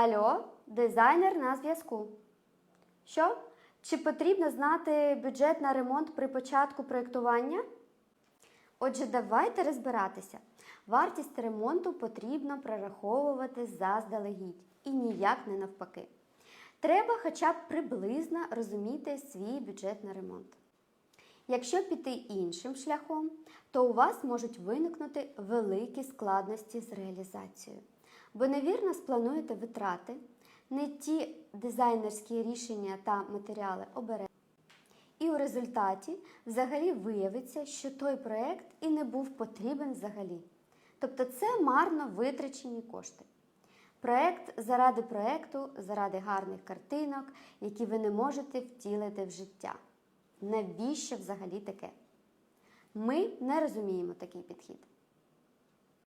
Альо, дизайнер на зв'язку. Що? Чи потрібно знати бюджет на ремонт при початку проєктування? Отже, давайте розбиратися. Вартість ремонту потрібно прораховувати заздалегідь і ніяк не навпаки. Треба хоча б приблизно розуміти свій бюджет на ремонт. Якщо піти іншим шляхом, то у вас можуть виникнути великі складності з реалізацією, бо невірно сплануєте витрати, не ті дизайнерські рішення та матеріали оберете. І у результаті взагалі виявиться, що той проєкт і не був потрібен взагалі. Тобто це марно витрачені кошти. Проєкт заради проєкту, заради гарних картинок, які ви не можете втілити в життя. Навіщо взагалі таке? Ми не розуміємо такий підхід.